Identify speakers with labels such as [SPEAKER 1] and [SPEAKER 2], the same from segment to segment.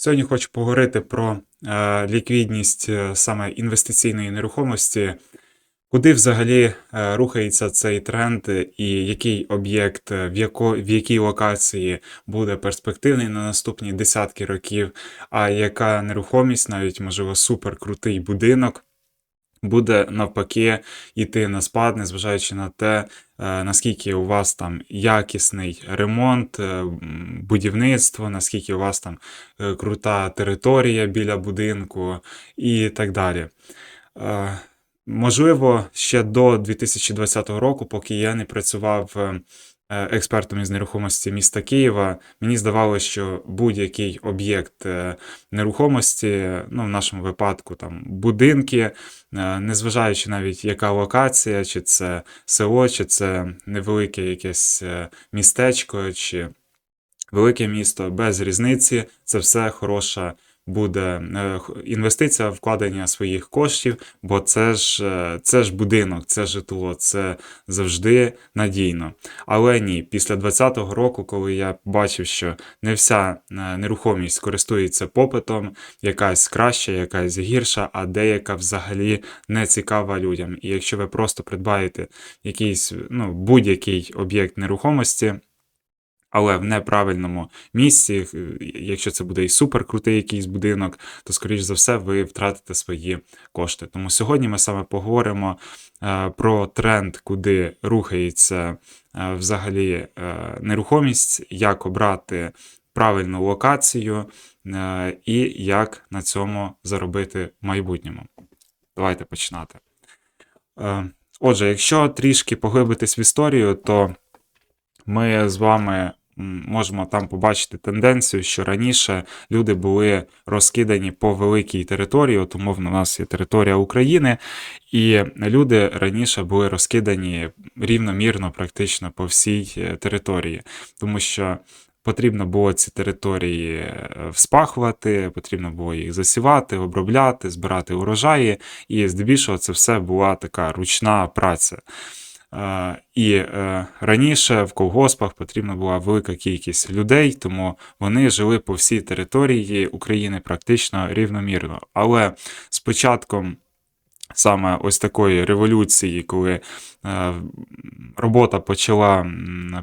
[SPEAKER 1] Сьогодні хочу поговорити про е, ліквідність е, саме інвестиційної нерухомості, куди взагалі е, рухається цей тренд, і який об'єкт, в, яко, в якій локації буде перспективний на наступні десятки років, а яка нерухомість, навіть можливо суперкрутий будинок. Буде навпаки йти на спад, незважаючи на те, е, наскільки у вас там якісний ремонт, е, будівництво, наскільки у вас там е, крута територія біля будинку і так далі. Можливо, ще до 2020 року, поки я не працював експертом із нерухомості міста Києва, мені здавалося, що будь-який об'єкт е, нерухомості, ну в нашому випадку там будинки, е, незважаючи навіть яка локація, чи це село, чи це невелике якесь е, містечко, чи велике місто, без різниці, це все хороша буде е, інвестиція, вкладення своїх коштів, бо це ж, е, це ж будинок, це житло, це завжди надійно. Але ні, після 2020 року, коли я бачив, що не вся е, нерухомість користується попитом, якась краща, якась гірша, а деяка взагалі не цікава людям. І якщо ви просто придбаєте якийсь ну, будь-який об'єкт нерухомості, але в неправильному місці, е, якщо це буде і суперкрутий якийсь будинок, то, скоріш за все, ви втратите свої кошти. Тому сьогодні ми саме поговоримо е, про тренд, куди рухається е, взагалі нерухомість, як обрати правильну локацію і як на цьому заробити в майбутньому. Давайте починати. Отже, якщо трішки поглибитись в історію, то ми з вами можемо там побачити тенденцію, що раніше люди були розкидані по великій території, от умовно, у нас є територія України, і люди раніше були розкидані рівномірно практично по всій е, території, тому що. Потрібно було ці території е, вспахувати, потрібно було їх засівати, обробляти, збирати урожаї, і здебільшого це все була така ручна праця. І е, раніше в колгоспах потрібна була велика кількість людей, тому вони жили по всій території України практично рівномірно. Але з початком саме ось такої революції, коли е, робота почала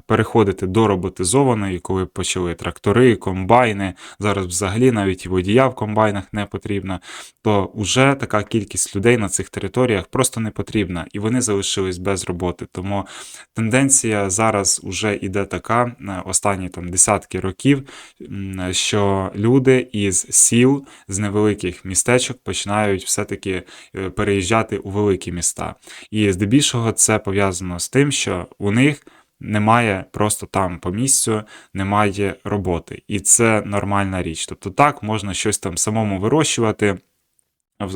[SPEAKER 1] переходити до роботизованої, коли почали трактори, комбайни, зараз взагалі навіть і водія в комбайнах не потрібно, то вже така кількість людей на цих територіях просто не потрібна, і вони залишились без роботи. Тому тенденція зараз уже іде така, е, останні там десятки років, що люди із сіл, з невеликих містечок починають все-таки е, переїжджати у великі міста. І здебільшого це пов'язано з тим, що у них немає просто там по місцю, немає роботи. І це нормальна річ. Тобто так можна щось там самому вирощувати.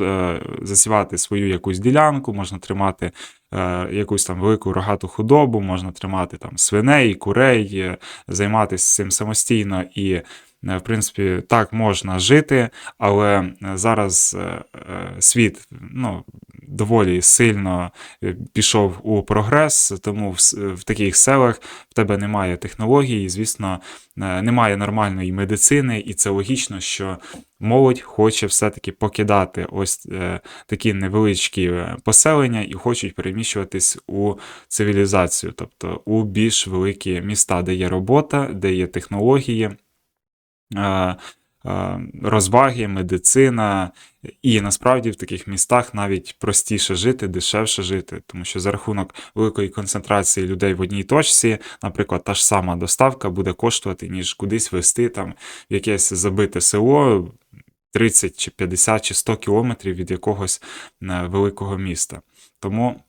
[SPEAKER 1] е, Засівати свою якусь ділянку, можна тримати е, якусь там велику рогату худобу, можна тримати там свиней, курей, е, займатися цим самостійно і, в принципі, так можна жити, але е, зараз е, е, світ ну, доволі сильно е, пішов у прогрес, тому в, таких селах в тебе немає технологій, і, звісно, е, немає нормальної медицини, і це логічно, що молодь хоче все-таки покидати ось е, такі невеличкі е, поселення і хочуть переміщуватись у цивілізацію, тобто у більш великі міста, де є робота, де є технології. Е, е, Розваги, медицина, і насправді в таких містах навіть простіше жити, дешевше жити, тому що за рахунок великої концентрації людей в одній точці, наприклад, та ж сама доставка буде коштувати, ніж кудись вести там в якесь забите село 30 чи 50 чи 100 кілометрів від якогось е, великого міста. Тому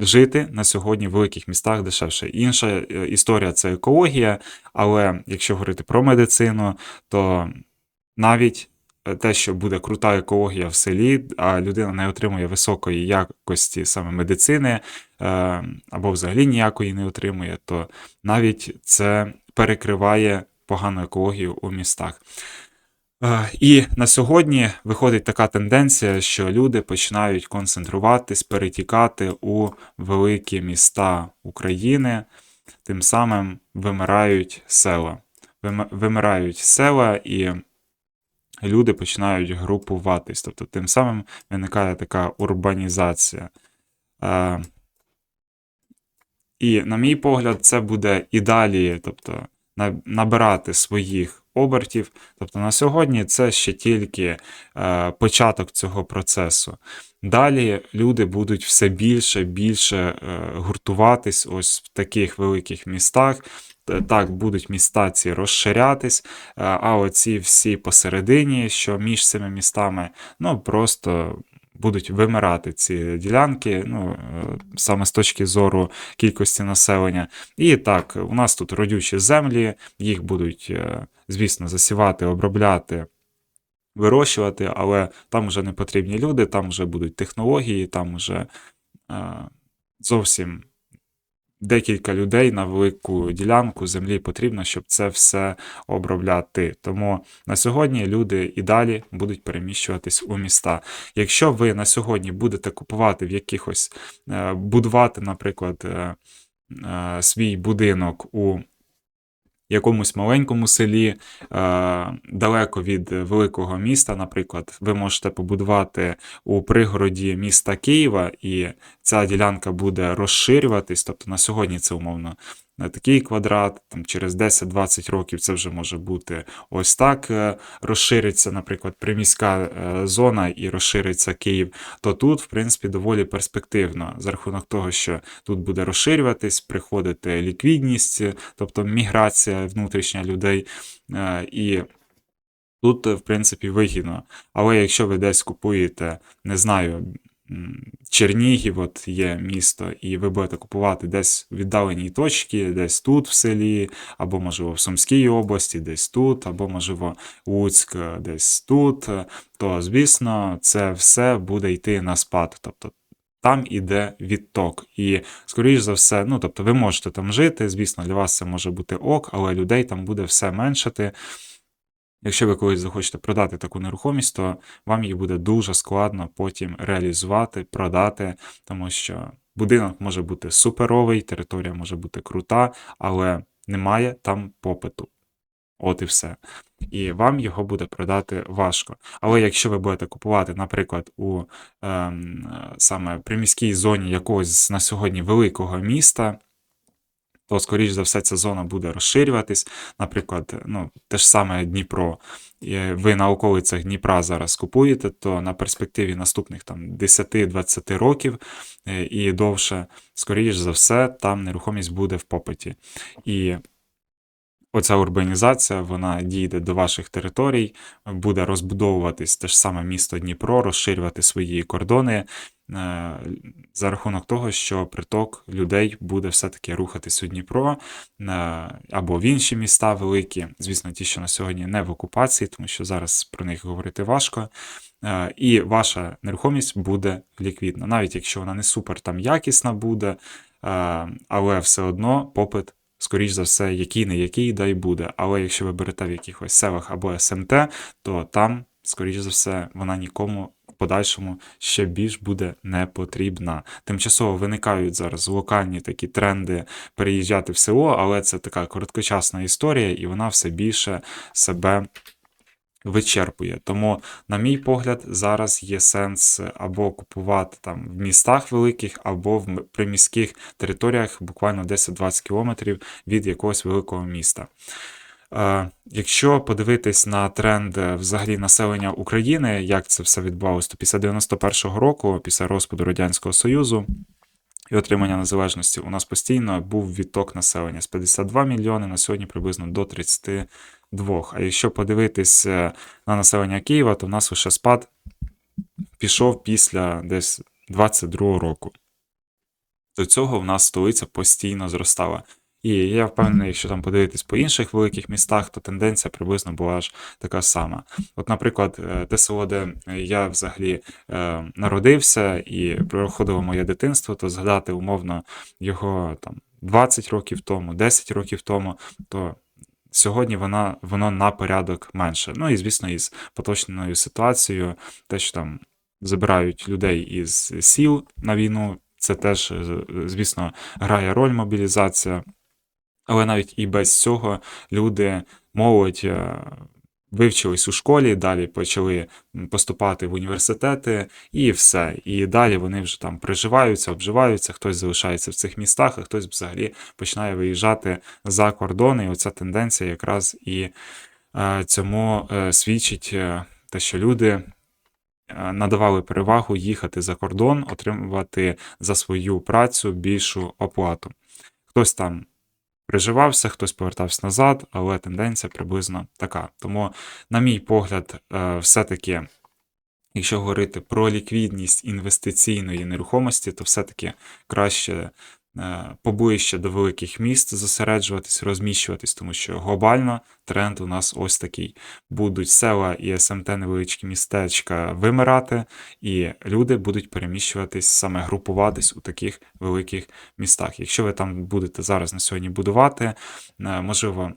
[SPEAKER 1] жити на сьогодні в великих містах дешевше. Інша е, історія це екологія, але якщо говорити про медицину, то навіть е, те, що буде крута екологія в селі, а людина не отримує високої якості саме медицини, е, або взагалі ніякої не отримує, то навіть це перекриває погану екологію у містах. І на сьогодні виходить така тенденція, що люди починають концентруватись, перетікати у великі міста України, тим самим вимирають села. вимирають села і люди починають групуватись. Тобто, тим самим виникає така урбанізація. І, на мій погляд, це буде і далі, тобто, набирати своїх обертів. Тобто на сьогодні це ще тільки е, початок цього процесу. Далі люди будуть все більше більше е, гуртуватись ось в таких великих містах. Так, будуть міста ці розширятись, е, а оці всі посередині, що між цими містами, ну просто будуть вимирати ці ділянки, ну, е, саме з точки зору кількості населення. І так, у нас тут родючі землі, їх будуть, е, звісно, засівати, обробляти, вирощувати, але там вже не потрібні люди, там вже будуть технології, там вже е, зовсім декілька людей на велику ділянку землі потрібно, щоб це все обробляти. Тому на сьогодні люди і далі будуть переміщуватись у міста. Якщо ви на сьогодні будете купувати в якихось, е, будувати, наприклад, е, е, свій будинок у якомусь маленькому селі, е, далеко від великого міста, наприклад, ви можете побудувати у пригороді міста Києва, і ця ділянка буде розширюватись. Тобто на сьогодні це умовно на такий квадрат, там через 10-20 років це вже може бути ось так е, розшириться, наприклад, приміська е, зона і розшириться Київ, то тут, в принципі, доволі перспективно за рахунок того, що тут буде розширюватись, приходити ліквідність, е, тобто міграція внутрішня людей. І тут, в принципі, вигідно. Але якщо ви десь купуєте, не знаю, Чернігів, от є місто, і ви будете купувати десь в віддаленій точці, десь тут в селі, або, можливо, в Сумській області, десь тут, або, можливо, Луцьк десь тут, то, звісно, це все буде йти на спад. Тобто там іде відток. І, скоріш за все, ну, тобто ви можете там жити, звісно, для вас це може бути ок, але людей там буде все меншати. Якщо ви колись захочете продати таку нерухомість, то вам її буде дуже складно потім реалізувати, продати, тому що будинок може бути суперовий, територія може бути крута, але немає там попиту. От і все. І вам його буде продати важко. Але якщо ви будете купувати, наприклад, у е, саме приміській зоні якогось на сьогодні великого міста, то, скоріш за все, ця зона буде розширюватись. Наприклад, ну, те ж саме Дніпро. Ви на околицях Дніпра зараз купуєте, то на перспективі наступних там 10-20 років е, і довше, скоріш за все, там нерухомість буде в попиті. І оця урбанізація, вона дійде до ваших територій, буде розбудовуватись те ж саме місто Дніпро, розширювати свої кордони за рахунок того, що приток людей буде все-таки рухатись у Дніпро е, або в інші міста великі, звісно, ті, що на сьогодні не в окупації, тому що зараз про них говорити важко. Е, І ваша нерухомість буде ліквідна, навіть якщо вона не супер там якісна буде, е, але все одно попит. Скоріш за все, який не який, дай буде. Але якщо ви берете в якихось селах або СМТ, то там, скоріш за все, вона нікому подальшому ще більш буде не потрібна. Тимчасово виникають зараз локальні такі тренди переїжджати в село, але це така короткочасна історія, і вона все більше себе вичерпує. Тому, на мій погляд, зараз є сенс або купувати там в містах великих, або в приміських територіях буквально 10-20 кілометрів від якогось великого міста. Е, Якщо подивитись на тренд е, взагалі населення України, як це все відбувалося, то після 91-го року, після розпаду Радянського Союзу і отримання незалежності, у нас постійно був відток населення з 52 мільйони на сьогодні приблизно до 32. А якщо подивитись е, на населення Києва, то в нас лише спад пішов після десь 22 року. До цього в нас столиця постійно зростала. І я впевнений, якщо там подивитись по інших великих містах, то тенденція приблизно була ж така сама. От, наприклад, е, те село, де я взагалі е, народився і проходило моє дитинство, то згадати умовно його там 20 років тому, 10 років тому, то сьогодні вона, воно на порядок менше. Ну і звісно, із поточною ситуацією, те, що там забирають людей із сіл на війну, це теж, е, звісно, грає роль мобілізація. Але навіть і без цього люди, молодь е, вивчились у школі, далі почали поступати в університети, і все. І далі вони вже там приживаються, обживаються, хтось залишається в цих містах, а хтось взагалі починає виїжджати за кордони. І оця тенденція якраз і е, цьому е, свідчить те, що люди надавали перевагу їхати за кордон, отримувати за свою працю більшу оплату. Хтось там приживався, хтось повертався назад, але тенденція приблизно така. Тому, на мій погляд, е, все-таки, якщо говорити про ліквідність інвестиційної нерухомості, то все-таки краще е, поближче до великих міст зосереджуватись, розміщуватись, тому що глобально тренд у нас ось такий. Будуть села і СМТ невеличкі містечка вимирати, і люди будуть переміщуватись, саме групуватись у таких великих містах. Якщо ви там будете зараз на сьогодні будувати, е, можливо,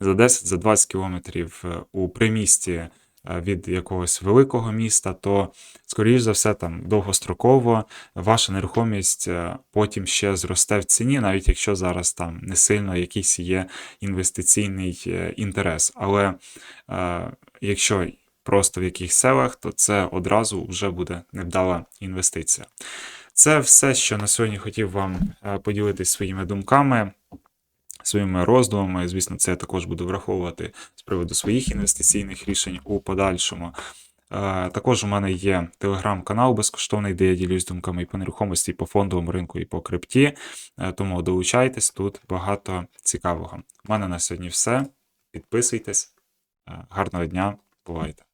[SPEAKER 1] за 10-20 кілометрів е, у примісті від якогось великого міста, то, скоріш за все, там довгостроково ваша нерухомість е, потім ще зросте в ціні, навіть якщо зараз там не сильно якийсь є інвестиційний е, інтерес. Але е, якщо просто в якихось селах, то це одразу вже буде невдала інвестиція. Це все, що на сьогодні хотів вам е, поділитись своїми думками, своїми роздумами. Звісно, це я також буду враховувати з приводу своїх інвестиційних рішень у подальшому. Е, Також у мене є телеграм-канал безкоштовний, де я ділюсь думками і по нерухомості, і по фондовому ринку, і по крипті. Е, Тому долучайтесь, тут багато цікавого. У мене на сьогодні все. Підписуйтесь. Е, Гарного дня, бувайте!